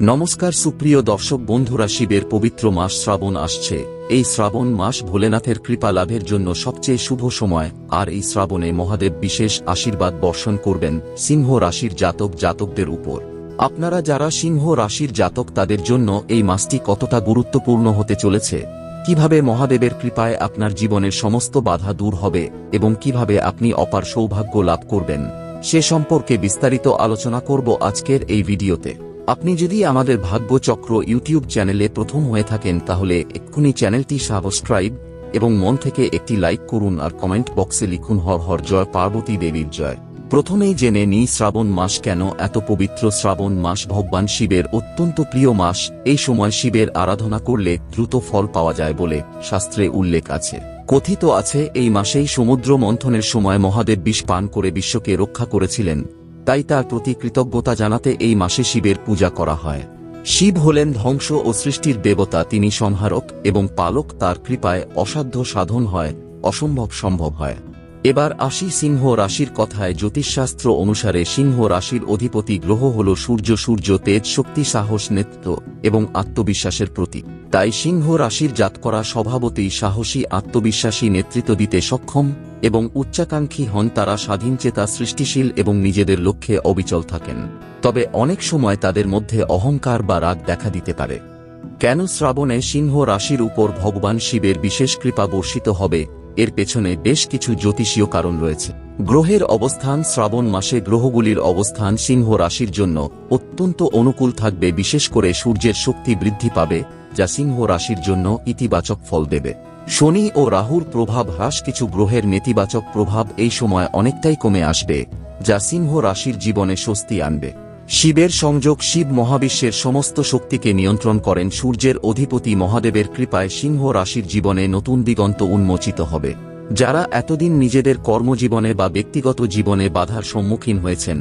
নমস্কার সুপ্রিয় দর্শক বন্ধুরা, শিবের পবিত্র মাস শ্রাবণ আসছে। এই শ্রাবণ মাস ভোলেনাথের কৃপা লাভের জন্য সবচেয়ে শুভ সময়। আর এই শ্রাবণে মহাদেব বিশেষ আশীর্বাদ বর্ষণ করবেন সিংহ রাশির জাতক জাতকদের উপর। আপনারা যারা সিংহ রাশির জাতক, তাদের জন্য এই মাসটি কতটা গুরুত্বপূর্ণ হতে চলেছে? কীভাবে মহাদেবের কৃপায় আপনার জীবনের সমস্ত বাধা দূর হবে এবং কীভাবে আপনি অপার সৌভাগ্য লাভ করবেন, সে সম্পর্কে বিস্তারিত আলোচনা করব আজকের এই ভিডিওতে। আপনি যদি আমাদের ভাগ্যচক্র ইউটিউব চ্যানেলে প্রথম হয়ে থাকেন, তাহলে এক্ষুনি চ্যানেলটি সাবস্ক্রাইব এবং মন থেকে একটি লাইক করুন আর কমেন্ট বক্সে লিখুন, হর হর জয় পার্বতী দেবীর জয়। প্রথমেই জেনে নিই, শ্রাবণ মাস কেন এত পবিত্র শ্রাবণ মাস। ভগবান শিবের অত্যন্ত প্রিয় মাস, এই সময় শিবের আরাধনা করলে দ্রুত ফল পাওয়া যায় বলে শাস্ত্রে উল্লেখ আছে। কথিত আছে, এই মাসেই সমুদ্র মন্থনের সময় মহাদেব বিষ পান করে বিশ্বকে রক্ষা করেছিলেন। তাই তার প্রতি কৃতজ্ঞতা জানাতে এই মাসে শিবের পূজা করা হয়। শিব হলেন ধ্বংস ও সৃষ্টির দেবতা, তিনি সংহারক এবং পালক, তার কৃপায় অসাধ্য সাধন হয়, অসম্ভব সম্ভব হয়। এবার আসি সিংহ রাশির কথায়, জ্যোতিষশাস্ত্র অনুসারে সিংহ রাশির অধিপতি গ্রহ হল সূর্য সূর্য তেজ, শক্তি, সাহস, নেতৃত্ব এবং আত্মবিশ্বাসের প্রতীক। তাই সিংহ রাশির জাত করা স্বভাবতই সাহসী, আত্মবিশ্বাসী, নেতৃত্ব দিতে সক্ষম। এবং উচ্চাকাঙ্ক্ষী হন তারা স্বাধীনচেতা সৃষ্টিশীল এবং নিজেদের লক্ষ্যে অবিচল থাকেন। তবে অনেক সময় তাদের মধ্যে অহংকার বা রাগ দেখা দিতে পারে। কেন শ্রাবণে সিংহ রাশির উপর ভগবান শিবের বিশেষ কৃপা বর্ষিত হবে, এর পেছনে বেশ কিছু জ্যোতিষীয় কারণ রয়েছে। গ্রহের অবস্থান শ্রাবণ মাসে গ্রহগুলির অবস্থান সিংহ রাশির জন্য অত্যন্ত অনুকূল থাকবে, বিশেষ করে সূর্যের শক্তি বৃদ্ধি পাবে, যা সিংহ রাশির জন্য ইতিবাচক ফল দেবে। শনি ও রাহুর প্রভাব হ্রাস কিছু গ্রহের নেতিবাচক প্রভাব এই সময় অনেকটাই কমে আসবে, যা সিংহ রাশির জীবনে স্বস্তি আনবে। শিবের সংযোগ শিব মহাবিশ্বের সমস্ত শক্তিকে নিয়ন্ত্রণ করেন, সূর্যের অধিপতি মহাদেবের কৃপায় সিংহ রাশির জীবনে নতুন দিগন্ত উন্মোচিত হবে। যারা এতদিন নিজেদের কর্মজীবনে বা ব্যক্তিগত জীবনে বাধার সম্মুখীন হয়েছেন,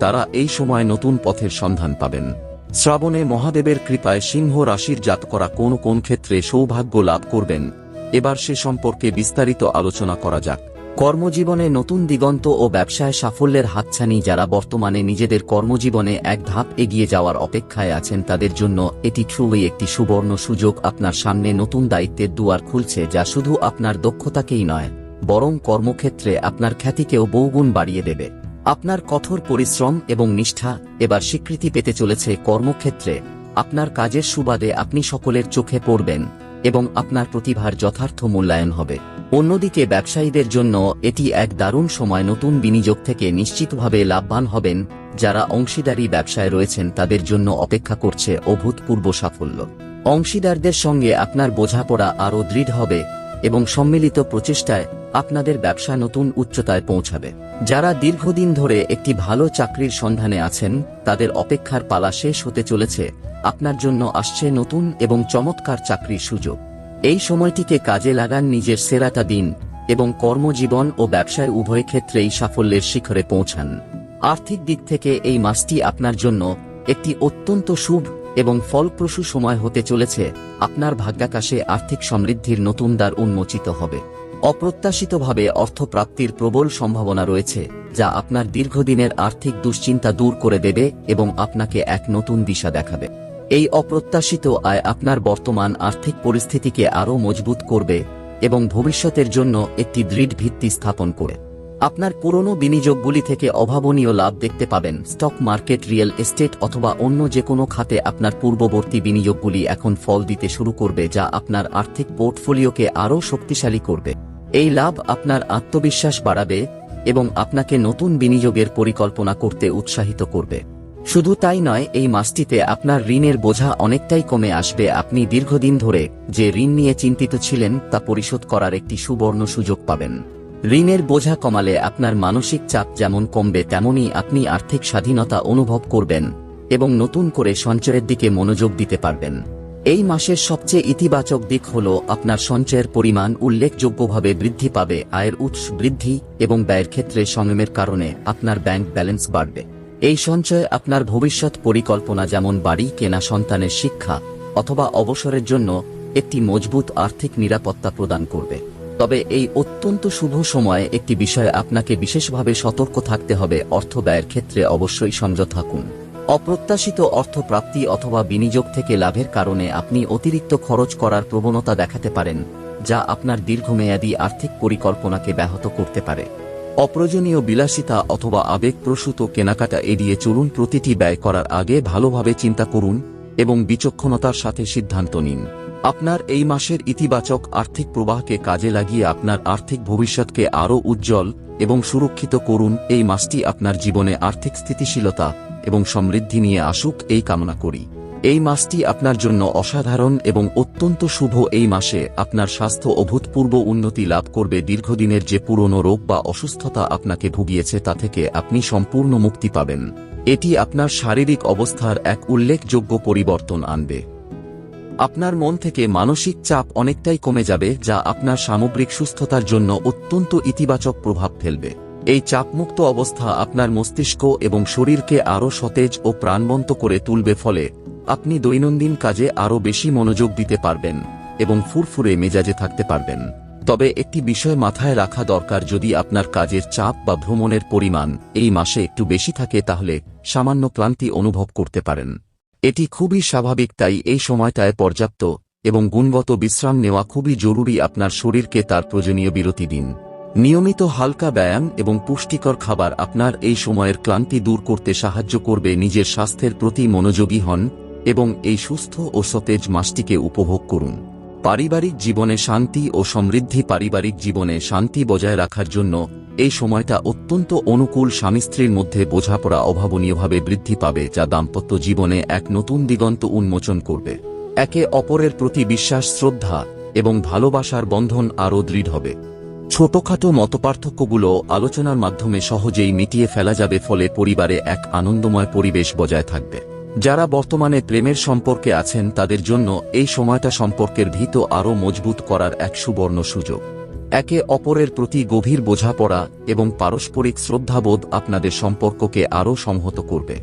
তারা এই সময় নতুন পথের সন্ধান পাবেন। শ্রাবণে মহাদেবের কৃপায় সিংহ রাশির জাত করা কোন কোন ক্ষেত্রে সৌভাগ্য লাভ করবেন এবার সে সম্পর্কে বিস্তারিত আলোচনা করা যাক। কর্মজীবনে নতুন দিগন্ত ও ব্যবসায় সাফল্যের হাতছানি যারা বর্তমানে নিজেদের কর্মজীবনে এক ধাপ এগিয়ে যাওয়ার অপেক্ষায় আছেন তাদের জন্য এটি ট্রুলি একটি সুবর্ণ সুযোগ আপনার সামনে নতুন দায়িত্বের দুয়ার খুলছে যা শুধু আপনার দক্ষতাকেই নয়, বরং কর্মক্ষেত্রে আপনার খ্যাতিকেও বহুগুণ বাড়িয়ে দেবে। আপনার কঠোর পরিশ্রম এবং নিষ্ঠা এবার স্বীকৃতি পেতে চলেছে কর্মক্ষেত্রে। আপনার কাজের সুবাদে আপনি সকলের চোখে পড়বেন। এবং আপনার প্রতিভার যথার্থ মূল্যায়ন হবে। অন্যদিকে ব্যবসায়ীদের জন্য এটি এক দারুণ সময় নতুন বিনিয়োগ থেকে নিশ্চিতভাবে লাভবান হবেন যারা অংশীদারী ব্যবসায় রয়েছেন তাদের জন্য অপেক্ষা করছে অভূতপূর্ব সাফল্য। অংশীদারদের সঙ্গে আপনার বোঝাপড়া আরও দৃঢ় হবে এবং সম্মিলিত প্রচেষ্টায় আপনাদের ব্যবসা নতুন উচ্চতায় পৌঁছাবে। যারা দীর্ঘদিন ধরে একটি ভালো চাকরির সন্ধানে আছেন, তাদের অপেক্ষার পালা শেষ হতে চলেছে। আপনার জন্য আসছে নতুন এবং চমৎকার চাকরির সুযোগ। এই সময়টিকে কাজে লাগান নিজের সেরাটা দিন এবং কর্মজীবন ও ব্যবসায় উভয় ক্ষেত্রেই সাফল্যের শিখরে পৌঁছান। আর্থিক দিক থেকে এই মাসটি আপনার জন্য একটি অত্যন্ত শুভ এবং ফলপ্রসূ সময় হতে চলেছে। আপনার ভাগ্যাকাশে আর্থিক সমৃদ্ধির নতুন দ্বার উন্মোচিত হবে। অপ্রত্যাশিতভাবে অর্থপ্রাপ্তির প্রবল সম্ভাবনা রয়েছে, যা আপনার দীর্ঘদিনের আর্থিক দুশ্চিন্তা দূর করে দেবে এবং আপনাকে এক নতুন দিশা দেখাবে। এই অপ্রত্যাশিত আয় আপনার বর্তমান আর্থিক পরিস্থিতিকে আরও মজবুত করবে এবং ভবিষ্যতের জন্য একটি দৃঢ় ভিত্তি স্থাপন করে। আপনার পুরনো বিনিয়োগগুলি থেকে অভাবনীয় লাভ দেখতে পাবেন। স্টক মার্কেট, রিয়েল এস্টেট অথবা অন্য যে কোনো খাতে আপনার পূর্ববর্তী বিনিয়োগগুলি এখন ফল দিতে শুরু করবে, যা আপনার আর্থিক পোর্টফোলিওকে আরও শক্তিশালী করবে। এই লাভ আপনার আত্মবিশ্বাস বাড়াবে এবং আপনাকে নতুন বিনিয়োগের পরিকল্পনা করতে উৎসাহিত করবে। শুধু তাই নয়, এই মাসটিতে আপনার ঋণের বোঝা অনেকটাই কমে আসবে। আপনি দীর্ঘদিন ধরে যে ঋণ নিয়ে চিন্তিত ছিলেন, তা পরিশোধ করার একটি সুবর্ণ সুযোগ পাবেন। ঋণের বোঝা কমালে আপনার মানসিক চাপ যেমন কমবে তেমনই আপনি আর্থিক স্বাধীনতা অনুভব করবেন এবং নতুন করে সঞ্চয়ের দিকে মনোযোগ দিতে পারবেন। এই মাসের সবচেয়ে ইতিবাচক দিক হল আপনার সঞ্চয়ের পরিমাণ উল্লেখযোগ্যভাবে বৃদ্ধি পাবে, আয়ের উৎস বৃদ্ধি এবং ব্যয়ের ক্ষেত্রে সংযমের কারণে আপনার ব্যাংক ব্যালেন্স বাড়বে। এই সঞ্চয় আপনার ভবিষ্যৎ পরিকল্পনা যেমন বাড়ি কেনা সন্তানের শিক্ষা অথবা অবসরের জন্য একটি মজবুত আর্থিক নিরাপত্তা প্রদান করবে। তবে এই অত্যন্ত শুভ সময়ে একটি বিষয়ে আপনাকে বিশেষভাবে সতর্ক থাকতে হবে, অর্থ ব্যয়ের ক্ষেত্রে অবশ্যই সংযত থাকুন। অপ্রত্যাশিত অর্থপ্রাপ্তি অথবা বিনিয়োগ থেকে লাভের কারণে আপনি অতিরিক্ত খরচ করার প্রবণতা দেখাতে পারেন, যা আপনার দীর্ঘমেয়াদী আর্থিক পরিকল্পনাকে ব্যাহত করতে পারে। অপ্রয়োজনীয় বিলাসিতা অথবা আবেগপ্রসূত কেনাকাটা এড়িয়ে চলুন প্রতিটি ব্যয় করার আগে ভালোভাবে চিন্তা করুন এবং বিচক্ষণতার সাথে সিদ্ধান্ত নিন। আপনার এই মাসের ইতিবাচক আর্থিক প্রবাহকে কাজে লাগিয়ে আপনার আর্থিক ভবিষ্যৎকে আরও উজ্জ্বল এবং সুরক্ষিত করুন। এই মাসটি আপনার জীবনে আর্থিক স্থিতিশীলতা এবং সমৃদ্ধি নিয়ে আসুক এই কামনা করি। এই মাসটি আপনার জন্য অসাধারণ এবং অত্যন্ত শুভ। এই মাসে আপনার স্বাস্থ্য অভূতপূর্ব উন্নতি লাভ করবে। দীর্ঘদিনের যে পুরনো রোগ বা অসুস্থতা আপনাকে ভুগিয়েছে তা থেকে আপনি সম্পূর্ণ মুক্তি পাবেন। এটি আপনার শারীরিক অবস্থার এক উল্লেখযোগ্য পরিবর্তন আনবে। আপনার মন থেকে মানসিক চাপ অনেকটাই কমে যাবে, যা আপনার সামগ্রিক সুস্থতার জন্য অত্যন্ত ইতিবাচক প্রভাব ফেলবে। এই চাপমুক্ত অবস্থা আপনার মস্তিষ্ক এবং শরীরকে আরও সতেজ ও প্রাণবন্ত করে তুলবে, ফলে আপনি দৈনন্দিন কাজে আরও বেশি মনোযোগ দিতে পারবেন এবং ফুরফুরে মেজাজে থাকতে পারবেন। তবে একটি বিষয় মাথায় রাখা দরকার, যদি আপনার কাজের চাপ বা ভ্রমণের পরিমাণ এই মাসে একটু বেশি থাকে, তাহলে সামান্য ক্লান্তি অনুভব করতে পারেন। এটি খুবই স্বাভাবিক তাই এই সময়টায় পর্যাপ্ত এবং গুণগত বিশ্রাম নেওয়া খুবই জরুরি আপনার শরীরকে তার প্রয়োজনীয় বিরতি দিন। নিয়মিত হালকা ব্যায়াম এবং পুষ্টিকর খাবার আপনার এই সময়ের ক্লান্তি দূর করতে সাহায্য করবে নিজের স্বাস্থ্যের প্রতি মনোযোগী হন এবং এই সুস্থ ও সতেজ মাসটিকে উপভোগ করুন। পারিবারিক জীবনে শান্তি ও সমৃদ্ধি পারিবারিক জীবনে শান্তি বজায় রাখার জন্য এই সময়টা অত্যন্ত অনুকূল স্বামী স্ত্রীর মধ্যে বোঝাপড়া অভাবনীয়ভাবে বৃদ্ধি পাবে যা দাম্পত্য জীবনে এক নতুন দিগন্ত উন্মোচন করবে। একে অপরের প্রতি বিশ্বাস, শ্রদ্ধা এবং ভালোবাসার বন্ধন আরও দৃঢ় হবে। ছোটখাটো মতপার্থক্যগুলো আলোচনার মাধ্যমে সহজেই মিটিয়ে ফেলা যাবে, ফলে পরিবারে এক আনন্দময় পরিবেশ বজায় থাকবে। যারা বর্তমানে প্রেমের সম্পর্কে আছেন তাদের জন্য এই সময়টা সম্পর্কের ভিত আরও মজবুত করার এক সুবর্ণ সুযোগ। একে অপরের প্রতি গভীর বোঝাপড়া এবং পারস্পরিক শ্রদ্ধাবোধ আপনাদের সম্পর্ককে আরও সংহত করবে।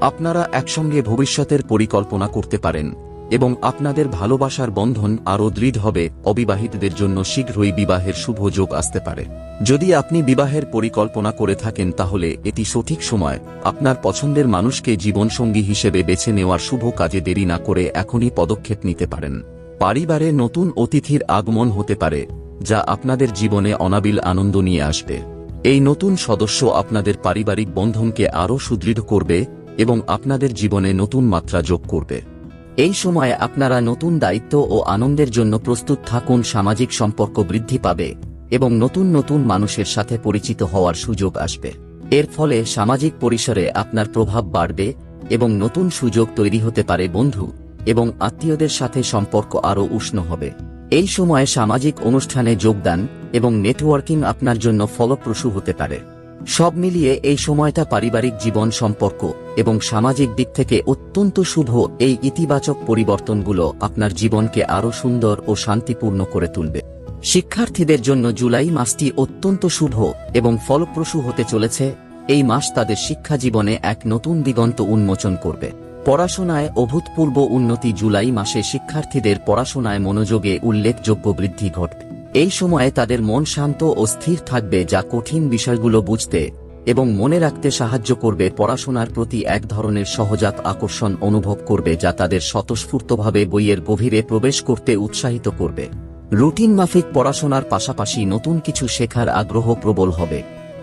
আপনারা একসঙ্গে ভবিষ্যতের পরিকল্পনা করতে পারেন। এবং আপনাদের ভালোবাসার বন্ধন আরও দৃঢ় হবে, অবিবাহিতদের জন্য শীঘ্রই বিবাহের শুভ যোগ আসতে পারে। যদি আপনি বিবাহের পরিকল্পনা করে থাকেন, তাহলে এটি সঠিক সময়। আপনার পছন্দের মানুষকে জীবনসঙ্গী হিসেবে বেছে নেওয়ার শুভ কাজে দেরি না করে এখনই পদক্ষেপ নিতে পারেন। পরিবারে নতুন অতিথির আগমন হতে পারে, যা আপনাদের জীবনে অনাবিল আনন্দ নিয়ে আসবে। এই নতুন সদস্য আপনাদের পারিবারিক বন্ধনকে আরও সুদৃঢ় করবে এবং আপনাদের জীবনে নতুন মাত্রা যোগ করবে। এই সময়ে আপনারা নতুন দায়িত্ব ও আনন্দের জন্য প্রস্তুত থাকুন, সামাজিক সম্পর্ক বৃদ্ধি পাবে এবং নতুন নতুন মানুষের সাথে পরিচিত হওয়ার সুযোগ আসবে। এর ফলে সামাজিক পরিসরে আপনার প্রভাব বাড়বে এবং নতুন সুযোগ তৈরি হতে পারে বন্ধু এবং আত্মীয়দের সাথে সম্পর্ক আরও উষ্ণ হবে। এই সময়ে সামাজিক অনুষ্ঠানে যোগদান এবং নেটওয়ার্কিং আপনার জন্য ফলপ্রসূ হতে পারে। সব মিলিয়ে এই সময়টা পারিবারিক জীবন সম্পর্ক এবং সামাজিক দিক থেকে অত্যন্ত শুভ এই ইতিবাচক পরিবর্তনগুলো আপনার জীবনকে আরও সুন্দর ও শান্তিপূর্ণ করে তুলবে। শিক্ষার্থীদের জন্য জুলাই মাসটি অত্যন্ত শুভ এবং ফলপ্রসূ হতে চলেছে। এই মাস তাদের শিক্ষা জীবনে এক নতুন দিগন্ত উন্মোচন করবে। পড়াশোনায় অভূতপূর্ব উন্নতি জুলাই মাসে শিক্ষার্থীদের পড়াশোনায় মনোযোগে উল্লেখযোগ্য বৃদ্ধি ঘটবে। এই সময়ে তাদের মন শান্ত ও স্থির থাকবে যা কঠিন বিষয়গুলো বুঝতে এবং মনে রাখতে সাহায্য করবে পড়াশোনার প্রতি এক ধরনের সহজাত আকর্ষণ অনুভব করবে যা তাদের স্বতঃস্ফূর্তভাবে বইয়ের গভীরে প্রবেশ করতে উৎসাহিত করবে। রুটিন মাফিক পড়াশোনার পাশাপাশি নতুন কিছু শেখার আগ্রহ প্রবল হবে।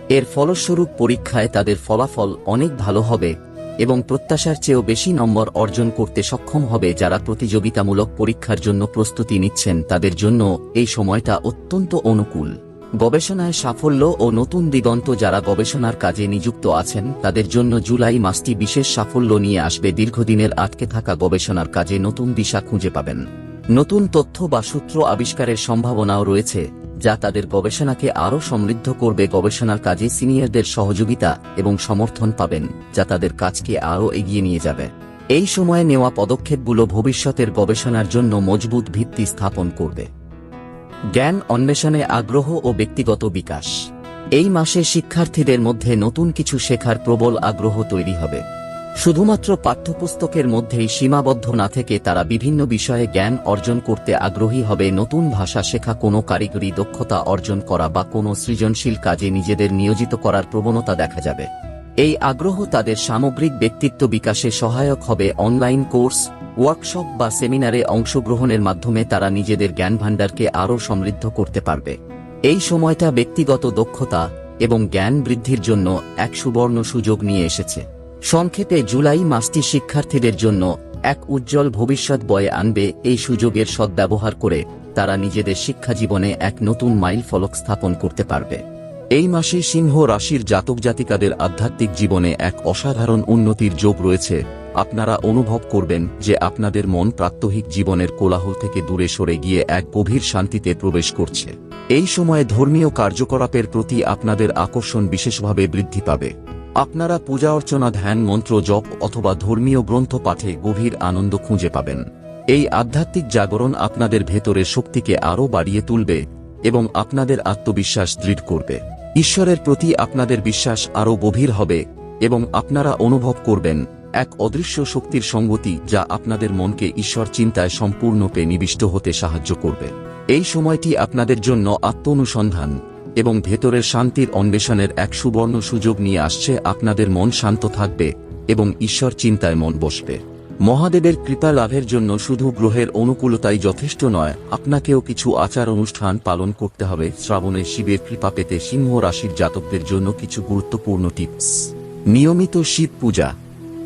এর ফলস্বরূপ পরীক্ষায় তাদের ফলাফল অনেক ভালো হবে। এবং প্রত্যাশার চেয়েও বেশি নম্বর অর্জন করতে সক্ষম হবে যারা প্রতিযোগিতামূলক পরীক্ষার জন্য প্রস্তুতি নিচ্ছেন। তাদের জন্য এই সময়টা অত্যন্ত অনুকূল। গবেষণায় সাফল্য ও নতুন দিগন্ত যারা গবেষণার কাজে নিযুক্ত আছেন, তাদের জন্য জুলাই মাসটি বিশেষ সাফল্য নিয়ে আসবে। দীর্ঘদিনের আটকে থাকা গবেষণার কাজে নতুন দিশা খুঁজে পাবেন। নতুন তথ্য বা সূত্র আবিষ্কারের সম্ভাবনাও রয়েছে। যা তাদের গবেষণাকে আরও সমৃদ্ধ করবে। গবেষণার কাজে সিনিয়রদের সহযোগিতা এবং সমর্থন পাবেন, যা তাদের কাজকে আরও এগিয়ে নিয়ে যাবে। এই সময়ে নেওয়া পদক্ষেপগুলো ভবিষ্যতের গবেষণার জন্য মজবুত ভিত্তি স্থাপন করবে। জ্ঞান অন্বেষণে আগ্রহ ও ব্যক্তিগত বিকাশ। এই মাসে শিক্ষার্থীদের মধ্যে নতুন কিছু শেখার প্রবল আগ্রহ তৈরি হবে। শুধুমাত্র পাঠ্যপুস্তকের মধ্যেই সীমাবদ্ধ না থেকে তারা বিভিন্ন বিষয়ে জ্ঞান অর্জন করতে আগ্রহী হবে, নতুন ভাষা শেখা, কোনো কারিগরি দক্ষতা অর্জন করা বা কোনো সৃজনশীল কাজে নিজেদের নিয়োজিত করার প্রবণতা দেখা যাবে। এই আগ্রহ তাদের সামগ্রিক ব্যক্তিত্ব বিকাশে সহায়ক হবে। অনলাইন কোর্স, ওয়ার্কশপ বা সেমিনারে অংশগ্রহণের মাধ্যমে তারা নিজেদের জ্ঞান ভাণ্ডারকে আরও সমৃদ্ধ করতে পারবে। এই সময়টা ব্যক্তিগত দক্ষতা এবং জ্ঞান বৃদ্ধির জন্য এক সুবর্ণ সুযোগ নিয়ে এসেছে। সংক্ষেপে জুলাই মাসটি শিক্ষার্থীদের জন্য এক উজ্জ্বল ভবিষ্যৎ বয়ে আনবে এই সুযোগের সদ্ব্যবহার করে তারা নিজেদের শিক্ষা জীবনে এক নতুন মাইল ফলক স্থাপন করতে পারবে। এই মাসে সিংহ রাশির জাতক জাতিকাদের আধ্যাত্মিক জীবনে এক অসাধারণ উন্নতির যোগ রয়েছে। আপনারা অনুভব করবেন যে আপনাদের মন প্রাত্যহিক জীবনের কোলাহল থেকে দূরে সরে গিয়ে এক গভীর শান্তিতে প্রবেশ করছে। এই সময়ে ধর্মীয় কার্যকলাপের প্রতি আপনাদের আকর্ষণ বিশেষভাবে বৃদ্ধি পাবে। আপনারা পূজা অর্চনা, ধ্যান, মন্ত্র, জপ অথবা ধর্মীয় গ্রন্থ পাঠে গভীর আনন্দ খুঁজে পাবেন। এই আধ্যাত্মিক জাগরণ আপনাদের ভেতরের শক্তিকে আরও বাড়িয়ে তুলবে এবং আপনাদের আত্মবিশ্বাস দৃঢ় করবে। ঈশ্বরের প্রতি আপনাদের বিশ্বাস আরও গভীর হবে এবং আপনারা অনুভব করবেন এক অদৃশ্য শক্তির সঙ্গতি যা আপনাদের মনকে ঈশ্বর চিন্তায় সম্পূর্ণরূপে নিবিষ্ট হতে সাহায্য করবে। এই সময়টি আপনাদের জন্য আত্ম-অনুসন্ধান এবং ভেতরের শান্তির অন্বেষণের এক সুবর্ণ সুযোগ নিয়ে আসছে আপনাদের মন শান্ত থাকবে এবং ঈশ্বর চিন্তায় মন বসবে। মহাদেবের কৃপা লাভের জন্য শুধু গ্রহের অনুকূলতাই যথেষ্ট নয়, আপনাকেও কিছু আচার অনুষ্ঠান পালন করতে হবে। শ্রাবণে শিবের কৃপা পেতে সিংহ রাশির জাতকদের জন্য কিছু গুরুত্বপূর্ণ টিপস। নিয়মিত শিব পূজা।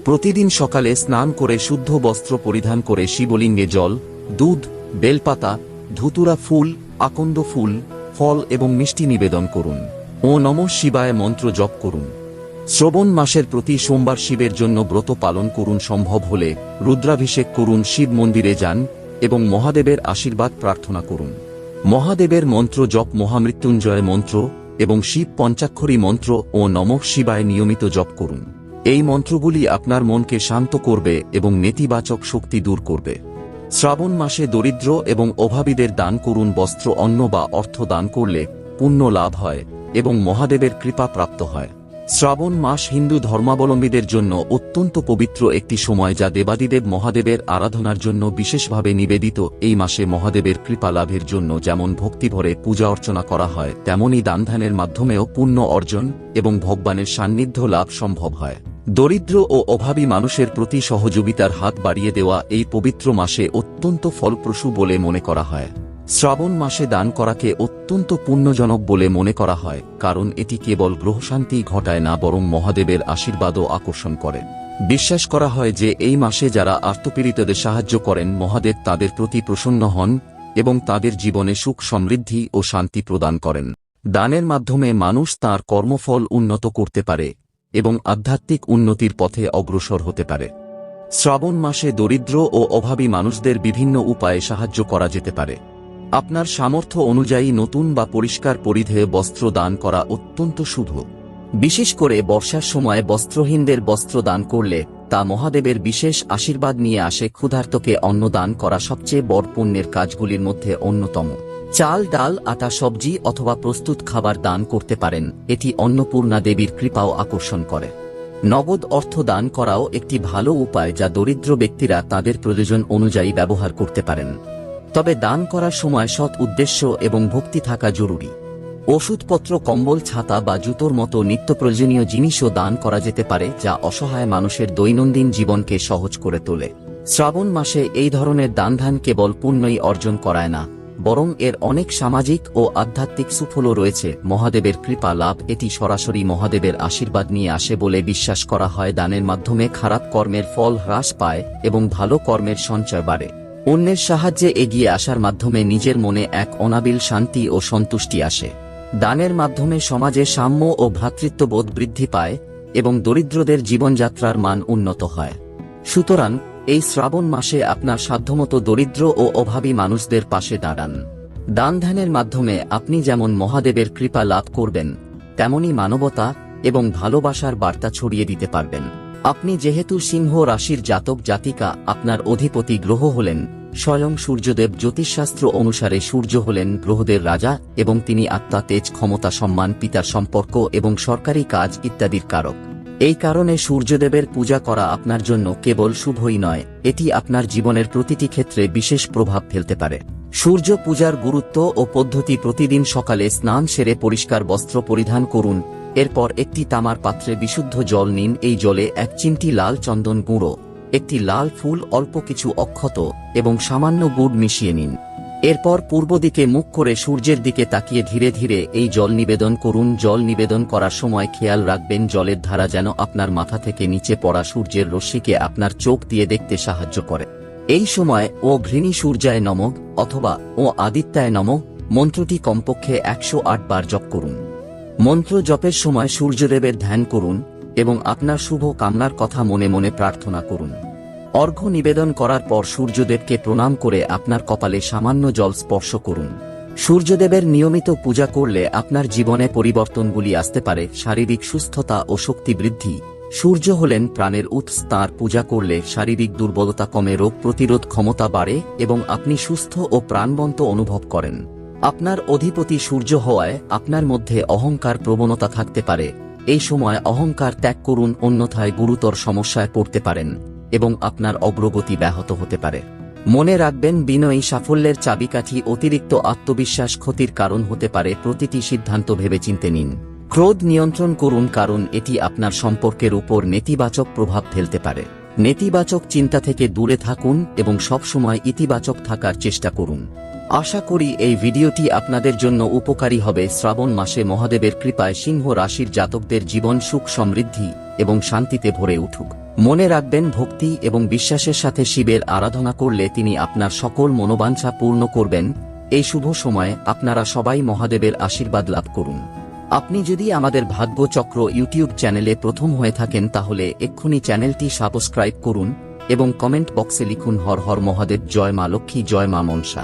প্রতিদিন সকালে স্নান করে শুদ্ধ বস্ত্র পরিধান করে শিবলিঙ্গে জল, দুধ, বেলপাতা, ধুতুরা ফুল, আকন্দ ফুল ফল এবং মিষ্টি নিবেদন করুন। ও নম শিবায় মন্ত্র জপ করুন। শ্রবণ মাসের প্রতি সোমবার শিবের জন্য ব্রত পালন করুন সম্ভব হলে রুদ্রাভিষেক করুন, শিব মন্দিরে যান এবং মহাদেবের আশীর্বাদ প্রার্থনা করুন। মহাদেবের মন্ত্র জপ মহামৃত্যুঞ্জয় মন্ত্র এবং শিব পঞ্চাক্ষরী মন্ত্র ও নমঃ শিবায় নিয়মিত জপ করুন। এই মন্ত্রগুলি আপনার মনকে শান্ত করবে এবং নেতিবাচক শক্তি দূর করবে। শ্রাবণ মাসে দরিদ্র এবং অভাবীদের দান করুন, বস্ত্র, অন্ন বা অর্থ দান করলে পুণ্য লাভ হয় এবং মহাদেবের কৃপা প্রাপ্ত হয়। শ্রাবণ মাস হিন্দু ধর্মাবলম্বীদের জন্য অত্যন্ত পবিত্র একটি সময় যা দেবাদিদেব মহাদেবের আরাধনার জন্য বিশেষভাবে নিবেদিত এই মাসে মহাদেবের কৃপা লাভের জন্য যেমন ভক্তিভরে পূজা অর্চনা করা হয়, তেমনই দানধানের মাধ্যমেও পুণ্য অর্জন এবং ভগবানের সান্নিধ্য লাভ সম্ভব হয়। দরিদ্র ও অভাবী মানুষের প্রতি সহযোগিতার হাত বাড়িয়ে দেওয়া এই পবিত্র মাসে অত্যন্ত ফলপ্রসূ বলে মনে করা হয়। শ্রাবণ মাসে দান করাকে অত্যন্ত পুণ্যজনক বলে মনে করা হয়, কারণ এটি কেবল গ্রহশান্তি ঘটায় না, বরং মহাদেবের আশীর্বাদও আকর্ষণ করে। বিশ্বাস করা হয় যে এই মাসে যারা আর্তপীড়িতদের সাহায্য করেন, মহাদেব তাদের প্রতি প্রসন্ন হন এবং তাদের জীবনে সুখ সমৃদ্ধি ও শান্তি প্রদান করেন। দানের মাধ্যমে মানুষ তার কর্মফল উন্নত করতে পারে এবং আধ্যাত্মিক উন্নতির পথে অগ্রসর হতে পারে। শ্রাবণ মাসে দরিদ্র ও অভাবী মানুষদের বিভিন্ন উপায়ে সাহায্য করা যেতে পারে। আপনার সামর্থ্য অনুযায়ী নতুন বা পরিষ্কার পরিধেয় বস্ত্র দান করা অত্যন্ত শুভ। বিশেষ করে বর্ষার সময় বস্ত্রহীনদের বস্ত্র দান করলে তা মহাদেবের বিশেষ আশীর্বাদ নিয়ে আসে ক্ষুধার্তকে অন্ন দান করা সবচেয়ে বড় পুণ্যের কাজগুলির মধ্যে অন্যতম। চাল, ডাল, আটা, সবজি অথবা প্রস্তুত খাবার দান করতে পারেন, এটি অন্নপূর্ণা দেবীর কৃপাও আকর্ষণ করে। নগদ অর্থ দান করাও একটি ভালো উপায় যা দরিদ্র ব্যক্তিরা তাদের প্রয়োজন অনুযায়ী ব্যবহার করতে পারেন। তবে দান করার সময় সৎ উদ্দেশ্য এবং ভক্তি থাকা জরুরি। ওষুধপত্র, কম্বল, ছাতা বা জুতোর মতো নিত্য প্রয়োজনীয় জিনিসও দান করা যেতে পারে, যা অসহায় মানুষের দৈনন্দিন জীবনকে সহজ করে তোলে। শ্রাবণ মাসে এই ধরনের দানধান কেবল পুণ্যই অর্জন করায় না, বরং এর অনেক সামাজিক ও আধ্যাত্মিক সুফলও রয়েছে। মহাদেবের কৃপা লাভ, এটি সরাসরি মহাদেবের আশীর্বাদ নিয়ে আসে বলে বিশ্বাস করা হয়। দানের মাধ্যমে খারাপ কর্মের ফল হ্রাস পায় এবং ভালো কর্মের সঞ্চয় বাড়ে। অন্যের সাহায্যে এগিয়ে আসার মাধ্যমে নিজের মনে এক অনাবিল শান্তি ও সন্তুষ্টি আসে। দানের মাধ্যমে সমাজে সাম্য ও ভ্রাতৃত্ববোধ বৃদ্ধি পায় এবং দরিদ্রদের জীবনযাত্রার মান উন্নত হয়। সুতরাং, এই শ্রাবণ মাসে আপনার সাধ্যমতো দরিদ্র ও অভাবী মানুষদের পাশে দাঁড়ান। দান ধ্যানের মাধ্যমে আপনি যেমন মহাদেবের কৃপা লাভ করবেন, তেমনি মানবতা এবং ভালোবাসার বার্তা ছড়িয়ে দিতে পারবেন। আপনি যেহেতু সিংহ রাশির জাতক জাতিকা, আপনার অধিপতি গ্রহ হলেন। স্বয়ং সূর্যদেব জ্যোতিষশাস্ত্র অনুসারে সূর্য হলেন গ্রহদের রাজা এবং তিনি আত্মা, তেজ, ক্ষমতা, সম্মান, পিতার সম্পর্ক এবং সরকারি কাজ ইত্যাদির কারক। এই কারণে সূর্যদেবের পূজা করা আপনার জন্য কেবল শুভই নয়, এটি আপনার জীবনের প্রতিটি ক্ষেত্রে বিশেষ প্রভাব ফেলতে পারে। সূর্য পূজার গুরুত্ব ও পদ্ধতি প্রতিদিন সকালে স্নান সেরে পরিষ্কার বস্ত্র পরিধান করুন এরপর একটি তামার পাত্রে বিশুদ্ধ জল নিন। এই জলে এক চিমটি লাল চন্দন গুঁড়ো, একটি লাল ফুল, অল্প কিছু অক্ষত এবং সামান্য গুড় মিশিয়ে নিন। এরপর পূর্ব দিকে মুখ করে সূর্যের দিকে তাকিয়ে ধীরে ধীরে এই জল নিবেদন করুন। জল নিবেদন করার সময় খেয়াল রাখবেন, জলের ধারা যেন আপনার মাথা থেকে নিচে পড়া সূর্যের রশ্মিকে আপনার চোখ দিয়ে দেখতে সাহায্য করে। এই সময়, ও ঘৃণী সূর্যায় নমক অথবা, ও আদিত্যায় নমক মন্ত্রটি কমপক্ষে একশো আট বার জপ করুন। মন্ত্র জপের সময় সূর্যদেবের ধ্যান করুন এবং আপনার শুভ কামনার কথা মনে মনে প্রার্থনা করুন। অর্ঘ্য নিবেদন করার পর সূর্যদেবকে প্রণাম করে আপনার কপালে সামান্য জল স্পর্শ করুন। সূর্যদেবের নিয়মিত পূজা করলে আপনার জীবনে পরিবর্তনগুলি আসতে পারে, শারীরিক সুস্থতা ও শক্তি বৃদ্ধি। সূর্য হলেন প্রাণের উৎস, তাঁর পূজা করলে শারীরিক দুর্বলতা কমে, রোগ প্রতিরোধ ক্ষমতা বাড়ে এবং আপনি সুস্থ ও প্রাণবন্ত অনুভব করেন। আপনার অধিপতি সূর্য হওয়ায় আপনার মধ্যে অহংকার প্রবণতা থাকতে পারে। এই সময় অহংকার ত্যাগ করুন, অন্যথায় গুরুতর সমস্যায় পড়তে পারেন এবং আপনার অগ্রগতি ব্যাহত হতে পারে। মনে রাখবেন, বিনয়ী সাফল্যের চাবিকাঠি অতিরিক্ত আত্মবিশ্বাস ক্ষতির কারণ হতে পারে প্রতিটি সিদ্ধান্ত ভেবেচিন্তে নিন। ক্রোধ নিয়ন্ত্রণ করুন, কারণ এটি আপনার সম্পর্কের উপর নেতিবাচক প্রভাব ফেলতে পারে। নেতিবাচক চিন্তা থেকে দূরে থাকুন এবং সবসময় ইতিবাচক থাকার চেষ্টা করুন। আশা করি এই ভিডিওটি আপনাদের জন্য উপকারী হবে। শ্রাবণ মাসে মহাদেবের কৃপায় সিংহ রাশির জাতকদের জীবন সুখ সমৃদ্ধি এবং শান্তিতে ভরে উঠুক। মনে রাখবেন, ভক্তি এবং বিশ্বাসের সাথে শিবের আরাধনা করলে তিনি আপনার সকল মনোবাঞ্ছা পূর্ণ করবেন। এই শুভ সময়ে আপনারা সবাই মহাদেবের আশীর্বাদ লাভ করুন। আপনি যদি আমাদের ভাগ্যচক্র ইউটিউব চ্যানেলে প্রথম হয়ে থাকেন, তাহলে এক্ষুনি চ্যানেলটি সাবস্ক্রাইব করুন এবং কমেন্ট বক্সে লিখুন, হর হর মহাদেব, জয় মা লক্ষ্মী, জয় মা মনসা।